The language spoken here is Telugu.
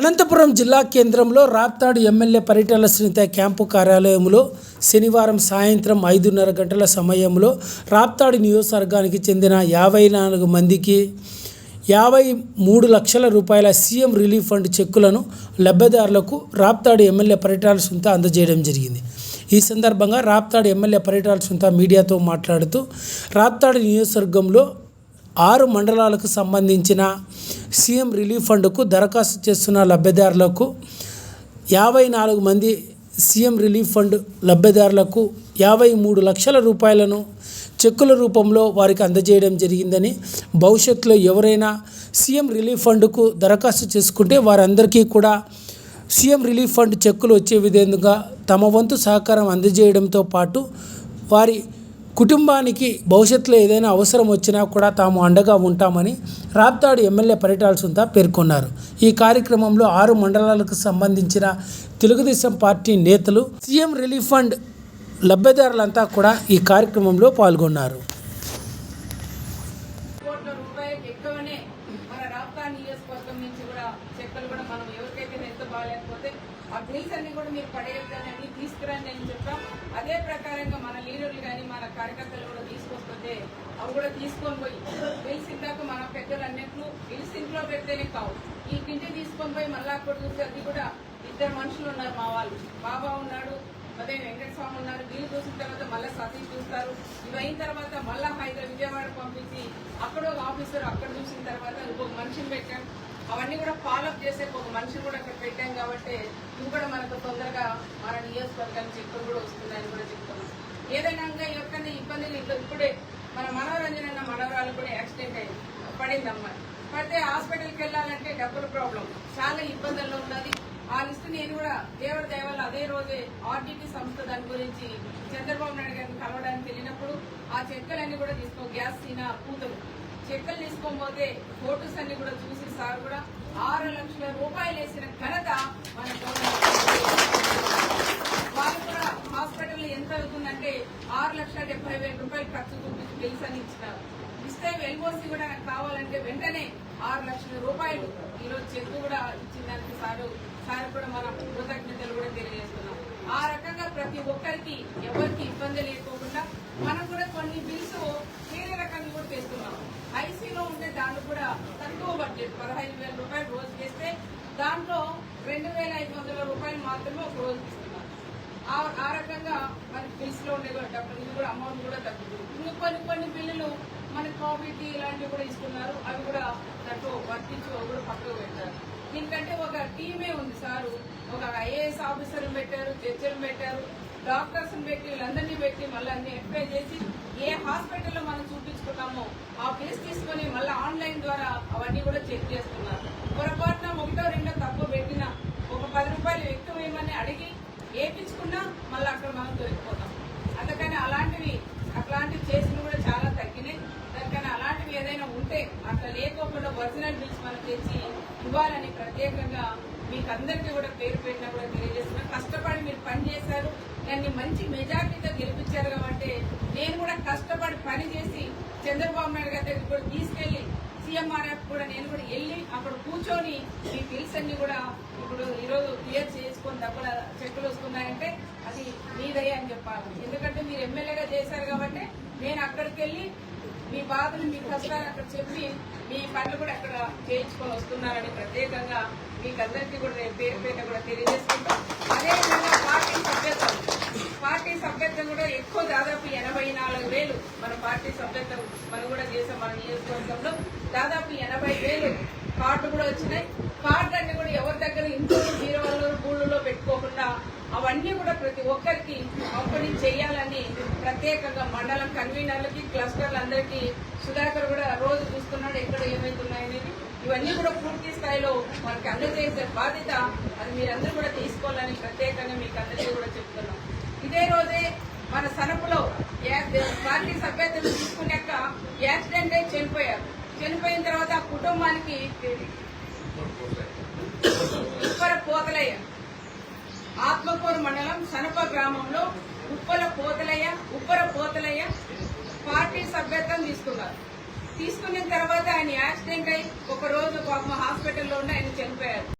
అనంతపురం జిల్లా కేంద్రంలో రాప్తాడు ఎమ్మెల్యే పర్యటన సునీత క్యాంపు కార్యాలయంలో శనివారం సాయంత్రం ఐదున్నర గంటల సమయంలో రాప్తాడు నియోజకవర్గానికి చెందిన యాభై నాలుగు మందికి యాభై మూడు లక్షల రూపాయల సీఎం రిలీఫ్ ఫండ్ చెక్కులను లబ్ధిదారులకు రాప్తాడు ఎమ్మెల్యే పర్యటన సుంత అందజేయడం జరిగింది. ఈ సందర్భంగా రాప్తాడు ఎమ్మెల్యే పర్యటన సుంత మీడియాతో మాట్లాడుతూ రాప్తాడు నియోజకవర్గంలో ఆరు మండలాలకు సంబంధించిన సీఎం రిలీఫ్ ఫండ్కు దరఖాస్తు చేస్తున్న లబ్ధిదారులకు యాభై నాలుగు మంది సీఎం రిలీఫ్ ఫండ్ లబ్ధిదారులకు యాభై మూడు లక్షల రూపాయలను చెక్కుల రూపంలో వారికి అందజేయడం జరిగిందని భవిష్యత్తులో ఎవరైనా సీఎం రిలీఫ్ ఫండ్కు దరఖాస్తు చేసుకుంటే వారందరికీ కూడా సీఎం రిలీఫ్ ఫండ్ చెక్కులు వచ్చే విధంగా తమ వంతు సహకారం అందజేయడంతో పాటు వారి కుటుంబానికి భవిష్యత్తులో ఏదైనా అవసరం వచ్చినా కూడా తాము అండగా ఉంటామని రాప్తాడు ఎమ్మెల్యే పరిటాల సుంతా పేర్కొన్నారు. ఈ కార్యక్రమంలో ఆరు మండలాలకు సంబంధించిన తెలుగుదేశం పార్టీ నేతలు సీఎం రిలీఫ్ ఫండ్ లబ్ధిదారులంతా కూడా ఈ కార్యక్రమంలో పాల్గొన్నారు కోట్ల రూపాయలు ఎక్కువనే మన రాప్తా నియోజకవర్గం నుంచి కూడా చెక్కలు కూడా మనం ఎవరికైతే ఎంత బాగాలేకపోతే ఆ బిల్స్ అన్ని కూడా మీరు పడేయద్దని తీసుకురండి అని చెప్పాం. అదే ప్రకారంగా మన లీడర్లు కానీ మన కార్యకర్తలు కూడా తీసుకొస్తుంటే అవి కూడా తీసుకొని పోయి బిల్స్ ఇందాక మన పెద్దలు అన్నట్లు బిల్స్ ఇంట్లో పెడితేనే కావు. ఈ కింద తీసుకొని పోయి మళ్ళా అక్కడ చూస్తే అది కూడా ఇద్దరు మనుషులు ఉన్నారు మా వాళ్ళు. బాబా ఉన్నాడు అదే వెంకటస్వామి ఉన్నారు వీళ్ళు చూసిన తర్వాత మళ్ళీ సతీష్ చూస్తారు. ఇవి అయిన తర్వాత మళ్ళీ హైదరాబాద్ విజయవాడ పంపించి అక్కడ ఒక ఆఫీసర్ అక్కడ చూసిన తర్వాత ఇంకొక మనిషిని పెట్టాం అవన్నీ కూడా ఫాలోఅప్ చేసే ఒక మనిషిని కూడా అక్కడ పెట్టాం కాబట్టి ఇవి కూడా మనకు తొందరగా మన నియోజకవర్గానికి చెక్కులు కూడా వస్తున్నాయని కూడా చెప్తున్నాం. ఏదైనా ఎక్కడైనా ఇబ్బందులు ఇట్లా ఇప్పుడే మన మనోరంజన అన్న మనవరాలు కూడా యాక్సిడెంట్ అయింది పడిందమ్మా. పడితే హాస్పిటల్కి వెళ్ళాలంటే డబ్బుల ప్రాబ్లం చాలా ఇబ్బందుల్లో ఉన్నది. ఆ లిస్ట్ నేను కూడా దేవుడి దేవాల అదే రోజే ఆర్టీపీ సంస్థ దాని గురించి చంద్రబాబు నాయుడు గారిని కలవడానికి వెళ్ళినప్పుడు ఆ చెక్కలన్నీ కూడా తీసుకో గ్యాస్ సీనా పూతలు. చెక్కలు తీసుకోకపోతే ఫోటోస్ అన్ని కూడా చూసి సార్ కూడా ఆరు లక్షల రూపాయలు వేసిన ఘనత మన వాళ్ళు కూడా హాస్పిటల్ ఎంత అవుతుందంటే ఆరు లక్షల డెబ్బై వేల రూపాయలు ఖర్చు చూపించి బిల్స్ అని ఇచ్చినారు. ఇస్తే ఎల్ఓసి కూడా నాకు కావాలంటే వెంటనే ఆరు లక్షల రూపాయలు. ఈరోజు చెక్ కూడా ఇచ్చిందానికి సారు సార్ కూడా మనం కృతజ్ఞతలు కూడా తెలియజేస్తున్నాం. ఆ రకంగా ప్రతి ఒక్కరికి ఎవరు ఇబ్బంది లేకోకుండా మనం కూడా కొన్ని బిల్స్ వేరే రకంగా కూడా చేస్తున్నాం ఐసీలో ఉంటే దాంట్లో కూడా తక్కువ బడ్జెట్ పదహైదు వేల రూపాయలు రోజు చేస్తే దాంట్లో రెండు వేల ఐదు వందల రూపాయలు మాత్రమే ఒక రోజు ఇస్తున్నారు. ఆ ఆ రకంగా మన బిల్స్లో ఉండే డబ్బులు ఇది కూడా అమౌంట్ కూడా తగ్గుతుంది. ఇంకా కొన్ని కొన్ని బిల్లులు మన కాఫీకి ఇలాంటివి కూడా ఇస్తున్నారు. అవి కూడా దాంట్లో వర్తించి అవి కూడా పక్కకు పెట్టారు. దీనికంటే ఒక టీమే ఉంది సారు. ఒక ఐఏఎస్ ఆఫీసర్ని పెట్టారు జడ్జిని పెట్టారు డాక్టర్స్ని పెట్టి వీళ్ళందరినీ పెట్టి మళ్ళీ అన్ని ఎంప్లాయ్ చేసి ఏ హాస్పిటల్లో మనం చూపించుకున్నామో ఆ ప్లేస్ తీసుకొని మళ్ళీ ఆన్లైన్ ద్వారా అవన్నీ కూడా చెక్ చేస్తున్నారు. పొరపాటున ఒకటో రెండో తప్పు పెట్టినా ఒక పది రూపాయలు ఎక్కువ వేయమని అడిగి వేపించుకున్నా మళ్ళీ అక్కడ మనం దొరికిపోతాం అందుకని అలాంటివి అట్లాంటివి చేసిన కూడా చాలా తగ్గినాయి దానికని అలాంటివి ఏదైనా ఉంటే అట్లా లేకోకుండా ఒరిజినల్ బిల్స్ మనం తెచ్చి ఇవ్వాలని ప్రత్యేకంగా మీకు అందరికీ కూడా పేరు పెట్టినా కూడా తెలియజేస్తున్నా. కష్టపడి మీరు పని చేశారు. దాన్ని మంచి మెజార్టీతో గెలిపించారు కాబట్టి నేను కూడా కష్టపడి పని చేసి చంద్రబాబు నాయుడు గారి దగ్గర కూడా తీసుకెళ్ళి సీఎంఆర్ఎఫ్ కూడా నేను కూడా వెళ్ళి అక్కడ కూర్చొని మీ బిల్స్ అన్ని కూడా ఇప్పుడు ఈరోజు క్లియర్ చేసుకొని డబ్బుల చెక్కులు వస్తున్నాయంటే అది మీదయ్యా అని చెప్పాలి. ఎందుకంటే మీరు ఎమ్మెల్యేగా చేశారు కాబట్టి నేను అక్కడికి వెళ్ళి మీ బాధలు మీ కష్టాలు అక్కడ చెప్పి మీ పనులు కూడా అక్కడ చేయించుకొని వస్తున్నారని ప్రత్యేకంగా మీకు అందరికీ కూడా నేను పేరు పేరు కూడా తెలియజేసుకుంటాం. అదేవిధంగా పార్టీ సభ్యత్వం. పార్టీ సభ్యత్వం కూడా ఎక్కువ దాదాపు ఎనభై నాలుగు వేలు మన పార్టీ సభ్యత్వం మనం కూడా చేసాం మన నియోజకవర్గంలో దాదాపు ఎనభై వేలు కార్డు కూడా వచ్చినాయి. కార్డు అన్ని కూడా ఎవరి దగ్గర ఇంట్లో బీరువాలో గూళ్ళలో పెట్టుకోకుండా అవన్నీ కూడా ప్రతి ఒక్కరికి పంపిణీ చేయాలని ప్రత్యేకంగా మండలం కన్వీనర్లకి క్లస్టర్లందరికీ సుధాకర్ కూడా రోజు చూస్తున్నాడు ఎక్కడ ఏమైతున్నాయనేది. ఇవన్నీ కూడా పూర్తి స్థాయిలో మనకి అందజేసే బాధ్యత అది మీరందరూ కూడా తీసుకోవాలని ప్రత్యేకంగా మీకు అందరికీ కూడా చెప్తున్నాం. ఇదే రోజే మన సనపులో పార్టీ సభ్యతలు తీసుకున్నాక యాక్సిడెంట్ అయి చనిపోయారు. చనిపోయిన తర్వాత కుటుంబానికి ఉప్పర పోతలయ్య ఆత్మకూరు మండలం సనప గ్రామంలో ఉప్పల పోతలయ్య ఉప్పల పోతలయ్య పార్టీ సభ్యత్వం తీసుకున్నారు. తీసుకున్న తర్వాత ఆయన యాక్సిడెంట్ అయి ఒక రోజు పాపం హాస్పిటల్లో ఉండి ఆయన చనిపోయారు.